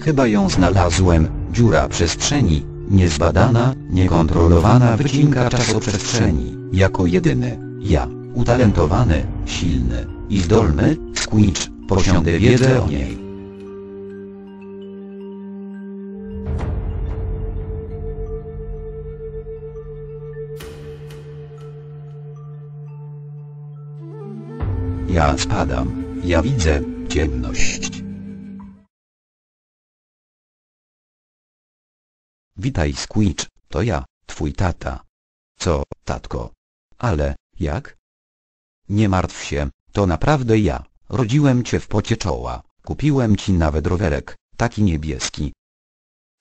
Chyba ją znalazłem, dziura przestrzeni, niezbadana, niekontrolowana wycinka czasoprzestrzeni, jako jedyny, ja, utalentowany, silny i zdolny, Squitch, posiądę wiedzę o niej. Ja spadam, ja widzę ciemność. Witaj Squitch, to ja, twój tata. Co, tatko? Ale, jak? Nie martw się, to naprawdę ja. Rodziłem cię w pocie czoła, kupiłem ci nawet rowerek, taki niebieski.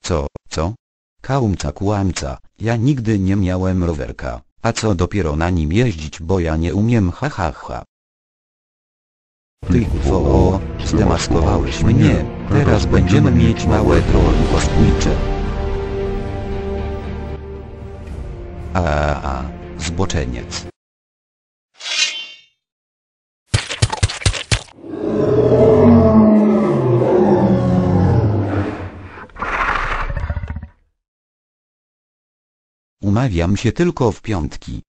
Co, co? Kałumca kłamca, ja nigdy nie miałem rowerka, a co dopiero na nim jeździć bo ja nie umiem ha ha ha. Ty o, zdemaskowałeś mnie, teraz będziemy mieć małe trolli A, zboczeniec. Umawiam się tylko w piątki.